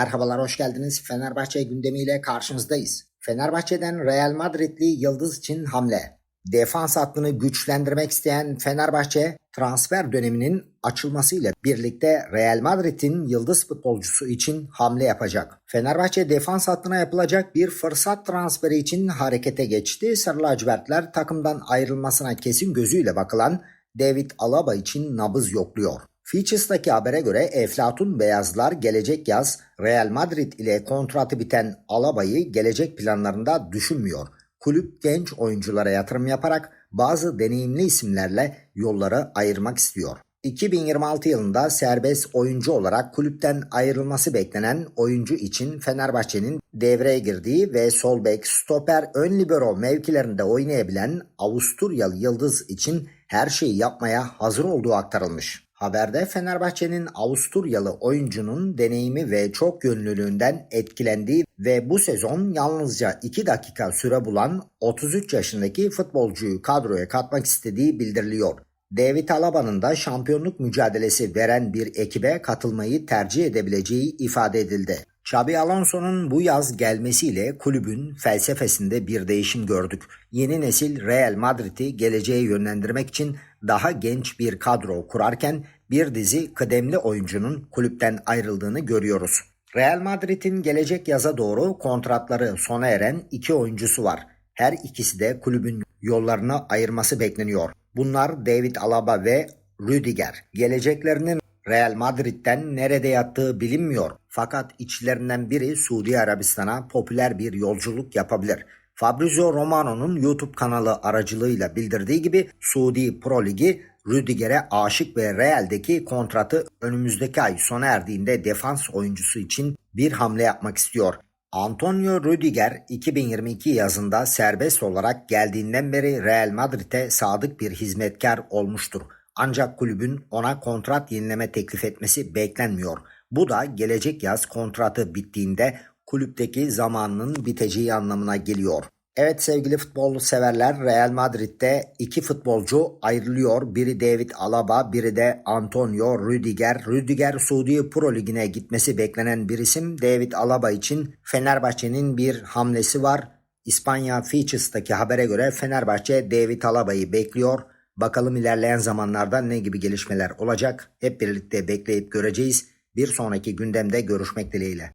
Merhabalar, hoş geldiniz. Fenerbahçe gündemiyle karşınızdayız. Fenerbahçe'den Real Madridli Yıldız için hamle. Defans hattını güçlendirmek isteyen Fenerbahçe transfer döneminin açılmasıyla birlikte Real Madrid'in yıldız futbolcusu için hamle yapacak. Fenerbahçe defans hattına yapılacak bir fırsat transferi için harekete geçti. Sarı lacivertler takımdan ayrılmasına kesin gözüyle bakılan David Alaba için nabız yokluyor. Features'taki habere göre Eflatun Beyazlar gelecek yaz Real Madrid ile kontratı biten Alaba'yı gelecek planlarında düşünmüyor. Kulüp genç oyunculara yatırım yaparak bazı deneyimli isimlerle yolları ayırmak istiyor. 2026 yılında serbest oyuncu olarak kulüpten ayrılması beklenen oyuncu için Fenerbahçe'nin devreye girdiği ve sol bek, stoper, ön libero mevkilerinde oynayabilen Avusturyalı Yıldız için her şeyi yapmaya hazır olduğu aktarılmış. Haberde Fenerbahçe'nin Avusturyalı oyuncunun deneyimi ve çok yönlülüğünden etkilendiği ve bu sezon yalnızca 2 dakika süre bulan 33 yaşındaki futbolcuyu kadroya katmak istediği bildiriliyor. David Alaba'nın da şampiyonluk mücadelesi veren bir ekibe katılmayı tercih edebileceği ifade edildi. Xabi Alonso'nun bu yaz gelmesiyle kulübün felsefesinde bir değişim gördük. Yeni nesil Real Madrid'i geleceğe yönlendirmek için daha genç bir kadro kurarken bir dizi kıdemli oyuncunun kulüpten ayrıldığını görüyoruz. Real Madrid'in gelecek yaza doğru kontratları sona eren iki oyuncusu var. Her ikisi de kulübün yollarını ayırması bekleniyor. Bunlar David Alaba ve Rüdiger. Geleceklerinin Real Madrid'den nerede yattığı bilinmiyor. Fakat içlerinden biri Suudi Arabistan'a popüler bir yolculuk yapabilir. Fabrizio Romano'nun YouTube kanalı aracılığıyla bildirdiği gibi Suudi Pro Ligi Rüdiger'e aşık ve Real'deki kontratı önümüzdeki ay sona erdiğinde defans oyuncusu için bir hamle yapmak istiyor. Antonio Rüdiger 2022 yazında serbest olarak geldiğinden beri Real Madrid'e sadık bir hizmetkar olmuştur. Ancak kulübün ona kontrat yenileme teklif etmesi beklenmiyor. Bu da gelecek yaz kontratı bittiğinde kulüpteki zamanının biteceği anlamına geliyor. Evet sevgili futbol severler Real Madrid'de iki futbolcu ayrılıyor. Biri David Alaba, biri de Antonio Rüdiger. Rüdiger Suudi Pro Ligi'ne gitmesi beklenen bir isim. David Alaba için Fenerbahçe'nin bir hamlesi var. İspanya Features'taki habere göre Fenerbahçe David Alaba'yı bekliyor. Bakalım ilerleyen zamanlarda ne gibi gelişmeler olacak? Hep birlikte bekleyip göreceğiz. Bir sonraki gündemde görüşmek dileğiyle.